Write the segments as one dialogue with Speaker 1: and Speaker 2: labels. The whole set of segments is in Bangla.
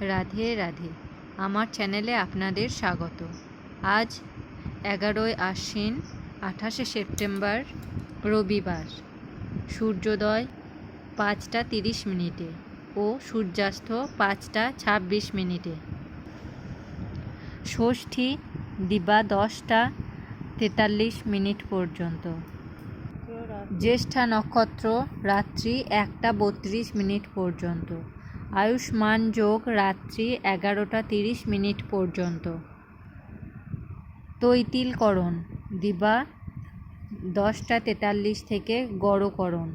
Speaker 1: রাধে রাধে। আমার চ্যানেলে আপনাদের স্বাগত। আজ এগারোই আশ্বিন, আঠাশে সেপ্টেম্বর, রবিবার। সূর্যোদয় পাঁচটা তিরিশ মিনিটে ও সূর্যাস্ত পাঁচটা ছাব্বিশ মিনিটে। ষষ্ঠী দিবা দশটা তেতাল্লিশ মিনিট পর্যন্ত। জ্যেষ্ঠা নক্ষত্র রাত্রি একটা বত্রিশ মিনিট পর্যন্ত। আয়ুষ্মান যোগ রাত্রি এগারোটা তিরিশ মিনিট পর্যন্ত। তৈতিলকরণ, দিবা দশটা তেতাল্লিশ থেকে গড়করণ।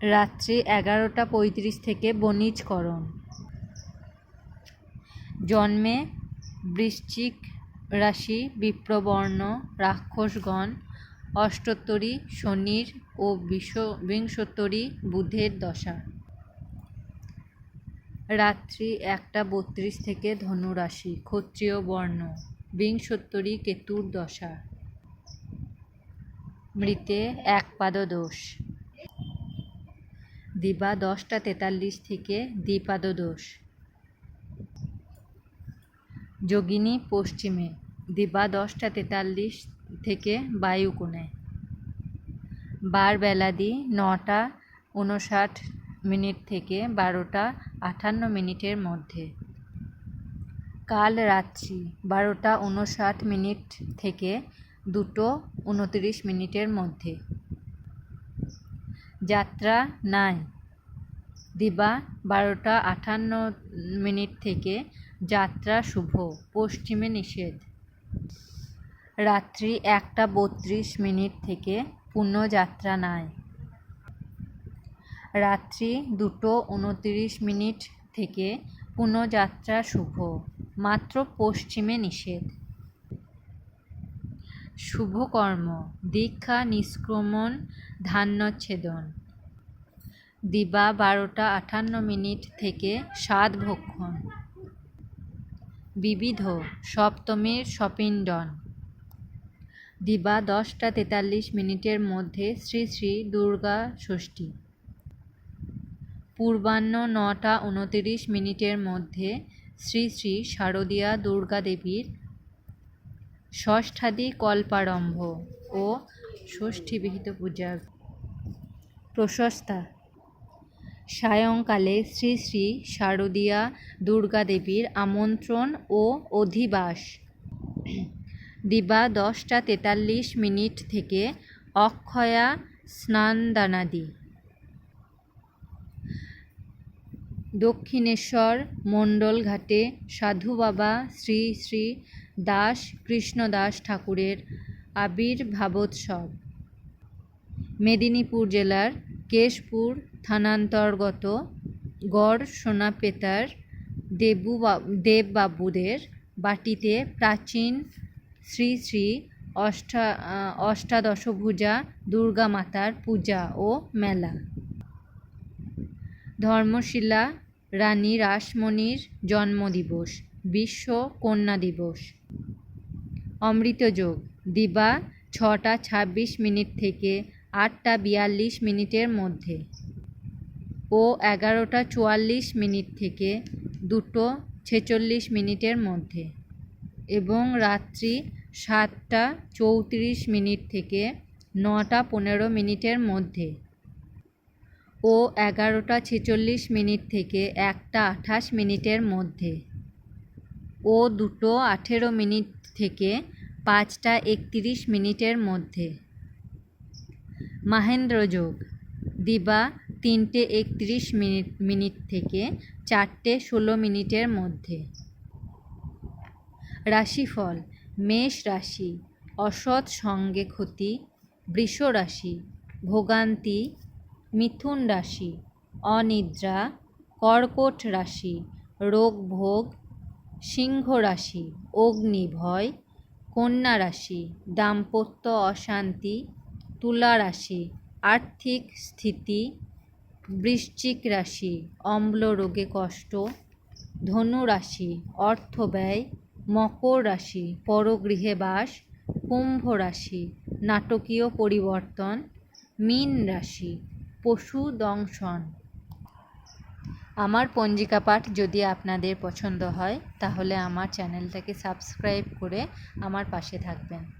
Speaker 1: রাত্রি এগারোটা পঁয়ত্রিশ থেকে বণিজকরণ। জন্মে বৃশ্চিক রাশি বিপ্রবর্ণ রাক্ষসগণ, অষ্টোত্তরী শনির ও বিশ, বিংশোত্তরী বুধের দশা। রাত্রি একটা বত্রিশ থেকে ধনুরাশি, ক্ষত্রিয় বর্ণ, বিংশোত্তরী কেতুর দশা। মৃতে এক পাদ দোষ দিবা দশটা তেতাল্লিশ থেকে দ্বিপাদ দোষ যোগিনী পশ্চিমে। দিবা দশটা তেতাল্লিশ থেকে বায়ুকোণে। বার বেলাদি নটা উনষাট মিনিট থেকে বারোটা আটান্ন মিনিটের মধ্যে। কাল রাত্রি বারোটা উনষাট মিনিট থেকে দুটো উনতিরিশ মিনিটের মধ্যে। যাত্রা নাই। দিবা বারোটা আটান্ন মিনিট থেকে যাত্রা শুভ, পশ্চিমে নিষেধ। রাত্রি একটা বত্রিশ মিনিট থেকে পুণ্যযাত্রা নাই। রাত্রি দুটো উনতিরিশ মিনিট থেকে পুণ্যযাত্রা শুভ, মাত্র পশ্চিমে নিষেধ। শুভকর্ম, দীক্ষা, নিষ্ক্রমণ, ধান্যচ্ছেদন। দিবা বারোটা আটান্ন মিনিট থেকে সাত ভক্ষণ। বিবিধ, সপ্তমীর সপিণ্ডন। দিবা দশটা তেতাল্লিশ মিনিটের মধ্যে শ্রী শ্রী দুর্গা ষষ্ঠী। পূর্বাহ্ন নটা উনতিরিশ মিনিটের মধ্যে শ্রী শ্রী শারদীয়া দুর্গা দেবীর ষষ্ঠাদি কল্পারম্ভ ও ষষ্ঠীবিহিত পূজা প্রশস্তা। সায়ংকালে শ্রী শ্রী শারদীয়া দুর্গা দেবীর আমন্ত্রণ ও অধিবাস। দিবা দশটা তেতাল্লিশ মিনিট থেকে অক্ষয়া স্নানদানাদি। দক্ষিণেশ্বর মণ্ডল ঘাটে সাধু বাবা শ্রী শ্রী দাস কৃষ্ণদাস ঠাকুরের আবির্ভাবোৎসব। মেদিনীপুর জেলার কেশপুর থানান্তর্গত গড় সোনাপেতার দেবু দেববাবুদের বাটিতে প্রাচীন শ্রী শ্রী অষ্টা, অষ্টাদশভুজা দুর্গা মাতার পূজা ও মেলা। ধর্মশিলা, রানী রাসমণির জন্মদিবস, বিশ্ব কন্যা দিবস। অমৃতযোগ দিবা ছটা ছাব্বিশ মিনিট থেকে আটটা বিয়াল্লিশ মিনিটের মধ্যে ও এগারোটা চুয়াল্লিশ মিনিট থেকে দুটো ছেচল্লিশ মিনিটের মধ্যে এবং রাত্রি সাতটা চৌত্রিশ মিনিট থেকে নটা পনেরো মিনিটের মধ্যে ও এগারোটা ছেচল্লিশ মিনিট থেকে একটা আঠাশ মিনিটের মধ্যে। ও দুটো আঠেরো মিনিট থেকে পাঁচটা একত্রিশ মিনিটের মধ্যে। মাহেন্দ্রযোগ দিবা তিনটে একত্রিশ মিনিট মিনিট থেকে চারটে ষোলো মিনিটের মধ্যে। রাশিফল। মেষ রাশি। অসৎ সঙ্গে ক্ষতি। বৃষ রাশি। ভোগান্তি মিথুন রাশি, অনিদ্রা, কর্কট রাশি, রোগ ভোগ, সিংহ রাশি অগ্নিভয় কন্যা রাশি, দাম্পত্য অশান্তি, তুলা রাশি, আর্থিক স্থিতি, বৃশ্চিক রাশি, অম্ল রোগে কষ্ট, ধনু রাশি, অর্থ ব্যয়, মকর রাশি, পরগৃহে বাস, কুম্ভ রাশি, নাটকীয় পরিবর্তন, মীন রাশি পশু দংশন। আমার পঞ্জিকা পাঠ যদি আপনাদের পছন্দ হয়, তাহলে আমার চ্যানেলটাকে সাবস্ক্রাইব করে আমার পাশে থাকবেন।